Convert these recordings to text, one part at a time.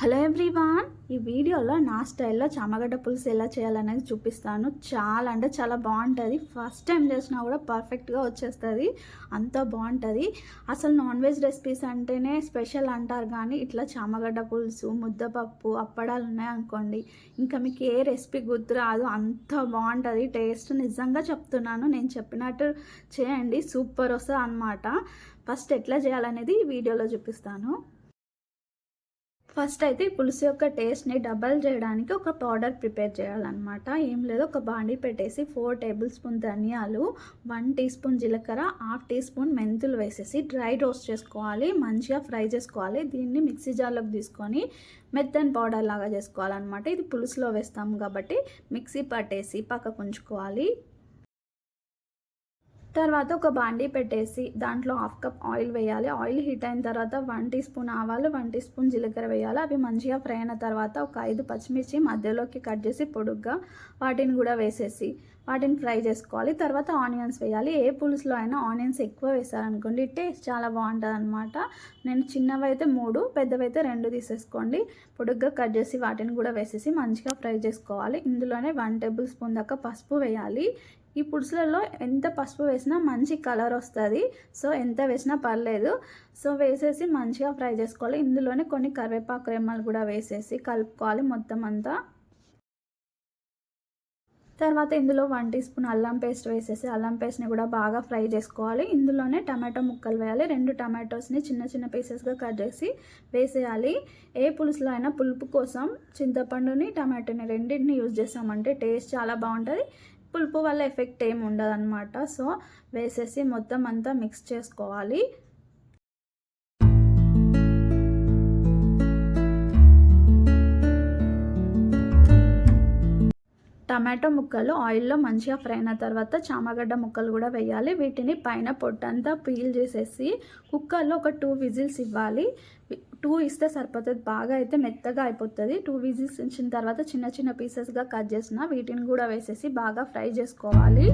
Hello everyone ఈ వీడియోలో నా స్టైల్లో చామగడ్డ పులుసు ఎలా చేయాలనేది చూపిస్తాను. చాలా అంటే చాలా బాగుంటుంది. ఫస్ట్ టైం చేసినా కూడా పర్ఫెక్ట్గా వచ్చేస్తుంది. అంత బాగుంటుంది. అసలు నాన్ వెజ్ రెసిపీస్ అంటేనే స్పెషల్ అంటారు కానీ ఇట్లా చామగడ్డ పులుసు ముద్దపప్పు అప్పడాలు ఉన్నాయనుకోండి ఇంకా మీకు ఏ రెసిపీ గుర్తు రాదు అంత బాగుంటుంది. టేస్ట్ నిజంగా చెప్తున్నాను. నేను చెప్పినట్టు చేయండి. సూపర్ వస్తుంది అనమాట ఫస్ట్ ఎట్లా చేయాలనేది ఈ వీడియోలో చూపిస్తాను. ఫస్ట్ అయితే ఈ పులుసు యొక్క టేస్ట్ని డబల్ చేయడానికి ఒక పౌడర్ ప్రిపేర్ చేయాలన్నమాట. ఏం లేదు ఒక బాండీ పెట్టేసి ఫోర్ టేబుల్ స్పూన్ ధనియాలు వన్ టీ స్పూన్ జీలకర్ర హాఫ్ టీ స్పూన్ మెంతులు వేసేసి డ్రై రోస్ట్ చేసుకోవాలి మంచిగా ఫ్రై చేసుకోవాలి. దీన్ని మిక్సీ జార్లోకి తీసుకొని మెత్తని పౌడర్ లాగా చేసుకోవాలన్నమాట. ఇది పులుసులో వేస్తాము కాబట్టి మిక్సీ పట్టేసి పక్కకు ఉంచుకోవాలి. తర్వాత ఒక బాండీ పెట్టేసి దాంట్లో హాఫ్ కప్ ఆయిల్ వేయాలి. ఆయిల్ హీట్ అయిన తర్వాత వన్ టీ స్పూన్ ఆవాలు వన్ టీ స్పూన్ జీలకర్ర వేయాలి. అవి మంచిగా ఫ్రై అయిన తర్వాత ఒక ఐదు పచ్చిమిర్చి మధ్యలోకి కట్ చేసి పొడుగ్గా వాటిని కూడా వేసేసి వాటిని ఫ్రై చేసుకోవాలి. తర్వాత ఆనియన్స్ వేయాలి. ఏ పులుసులో అయినా ఆనియన్స్ ఎక్కువ వేసారనుకోండి టేస్ట్ చాలా బాగుంటుంది అనమాట నేను చిన్నవి అయితే మూడు పెద్దవైతే రెండు తీసేసుకోండి. పొడుగ్గా కట్ చేసి వాటిని కూడా వేసేసి మంచిగా ఫ్రై చేసుకోవాలి. ఇందులోనే వన్ టేబుల్ స్పూన్ దాకా పసుపు వేయాలి. ఈ పులుసులలో ఎంత పసుపు వేసినా మంచి కలర్ వస్తుంది. సో ఎంత వేసినా పర్లేదు. సో వేసేసి మంచిగా ఫ్రై చేసుకోవాలి. ఇందులోనే కొన్ని కరివేపాకు రెమ్మలు కూడా వేసేసి కలుపుకోవాలి మొత్తం అంతా. తర్వాత ఇందులో వన్ టీ స్పూన్ అల్లం పేస్ట్ వేసేసి అల్లం పేస్ట్ని కూడా బాగా ఫ్రై చేసుకోవాలి. ఇందులోనే టమాటో ముక్కలు వేయాలి. రెండు టమాటోస్ని చిన్న చిన్న పీసెస్గా కట్ చేసి వేసేయాలి. ఏ పులుసులో అయినా పులుపు కోసం చింతపండుని టమాటోని రెండింటిని యూజ్ చేసామంటే టేస్ట్ చాలా బాగుంటుంది. పులుపు వల్ల ఎఫెక్ట్ ఏమి ఉండదు సో వేసేసి మొత్తం అంతా మిక్స్ చేసుకోవాలి. టమాటో ముక్కలు ఆయిల్లో మంచిగా ఫ్రై అయిన తర్వాత చామగడ్డ ముక్కలు కూడా వేయాలి. వీటిని పైన పొట్టంతా పీల్ చేసేసి కుక్కర్లో ఒక టూ విజిల్స్ ఇవ్వాలి. టూ ఇస్తే సరిపోతుంది. బాగా అయితే మెత్తగా అయిపోతుంది. టూ విజిల్స్ ఇచ్చిన తర్వాత చిన్న చిన్న పీసెస్గా కట్ చేసిన వీటిని కూడా వేసేసి బాగా ఫ్రై చేసుకోవాలి.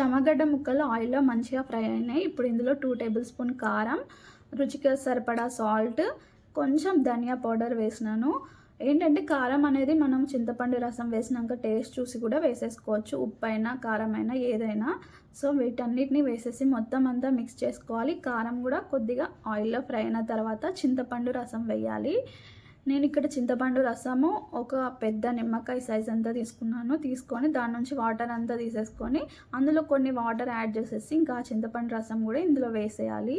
చమగడ్డ ముక్కలు ఆయిల్లో మంచిగా ఫ్రై అయినాయి. ఇప్పుడు ఇందులో టూ టేబుల్ స్పూన్ కారం రుచికి సరిపడా సాల్ట్ కొంచెం ధనియా పౌడర్ వేసినాను. ఏంటంటే కారం అనేది మనం చింతపండు రసం వేసినాక టేస్ట్ చూసి కూడా వేసేసుకోవచ్చు. ఉప్పు అయినా కారం అయినా ఏదైనా. సో వీటన్నిటిని వేసేసి మొత్తం అంతా మిక్స్ చేసుకోవాలి. కారం కూడా కొద్దిగా ఆయిల్లో ఫ్రై అయిన తర్వాత చింతపండు రసం వేయాలి. నేను ఇక్కడ చింతపండు రసము ఒక పెద్ద నిమ్మకాయ సైజ్ అంతా తీసుకున్నాను. తీసుకొని దాని నుంచి వాటర్ అంతా తీసేసుకొని అందులో కొన్ని వాటర్ యాడ్ చేసేసి ఇంకా చింతపండు రసం కూడా ఇందులో వేసేయాలి.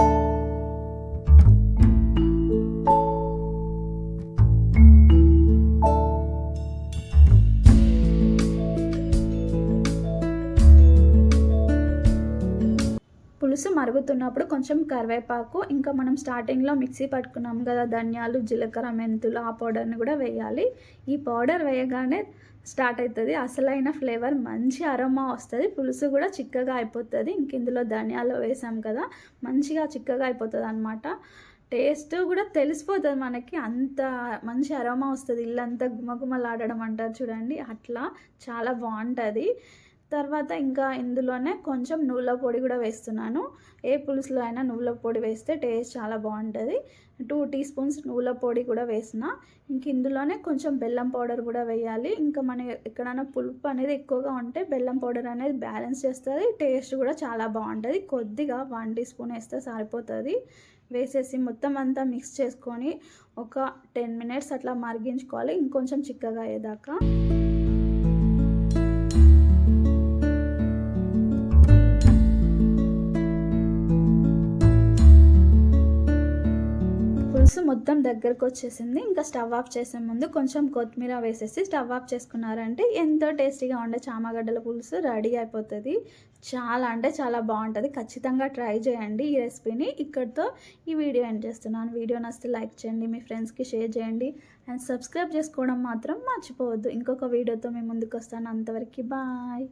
పులుసు మరుగుతున్నప్పుడు కొంచెం కరివేపాకు ఇంకా మనం స్టార్టింగ్లో మిక్సీ పట్టుకున్నాం కదా ధనియాలు జీలకర్ర మెంతులు ఆ పౌడర్ని కూడా వేయాలి. ఈ పౌడర్ వేయగానే స్టార్ట్ అవుతుంది అసలైన ఫ్లేవర్ మంచి అరోమా వస్తుంది. పులుసు కూడా చిక్కగా అయిపోతుంది. ఇంక ఇందులో ధనియాలు వేసాం కదా మంచిగా చిక్కగా అయిపోతుంది అనమాట టేస్ట్ కూడా తెలిసిపోతుంది మనకి. అంత మంచి అరోమా వస్తుంది. ఇల్లంతా గుమగుమలాడడం అంటారు చూడండి. అట్లా చాలా బాగుంటుంది. తర్వాత ఇంకా ఇందులోనే కొంచెం నువ్వుల పొడి కూడా వేస్తున్నాను. ఏ పులుసులో అయినా నువ్వుల పొడి వేస్తే టేస్ట్ చాలా బాగుంటుంది. టూ టీ స్పూన్స్ నువ్వుల పొడి కూడా వేసిన. ఇంక ఇందులోనే కొంచెం బెల్లం పౌడర్ కూడా వేయాలి. ఇంకా మన ఎక్కడైనా పులుపు అనేది ఎక్కువగా ఉంటే బెల్లం పౌడర్ అనేది బ్యాలెన్స్ చేస్తుంది. టేస్ట్ కూడా చాలా బాగుంటుంది. కొద్దిగా వన్ టీ స్పూన్ వేస్తే సరిపోతుంది. వేసేసి మొత్తం అంతా మిక్స్ చేసుకొని ఒక టెన్ మినిట్స్ అట్లా మరిగించుకోవాలి. ఇంకొంచెం చిక్కగా అయ్యేదాకా. పులుసు మొత్తం దగ్గరకు వచ్చేసింది ఇంకా స్టవ్ ఆఫ్ చేసే ముందు కొంచెం కొత్తిమీర వేసేసి స్టవ్ ఆఫ్ చేసుకున్నారంటే ఎంతో టేస్టీగా ఉండే చామగడ్డల పులుసు రెడీ అయిపోతుంది. చాలా అంటే చాలా బాగుంటుంది. ఖచ్చితంగా ట్రై చేయండి ఈ రెసిపీని. ఇక్కడితో ఈ వీడియో ఎండ్ చేస్తున్నాను. వీడియో నచ్చితే లైక్ చేయండి మీ ఫ్రెండ్స్కి షేర్ చేయండి అండ్ సబ్స్క్రైబ్ చేసుకోవడం మాత్రం మర్చిపోవద్దు. ఇంకొక వీడియోతో మేము ముందుకు వస్తాను అంతవరకు బాయ్.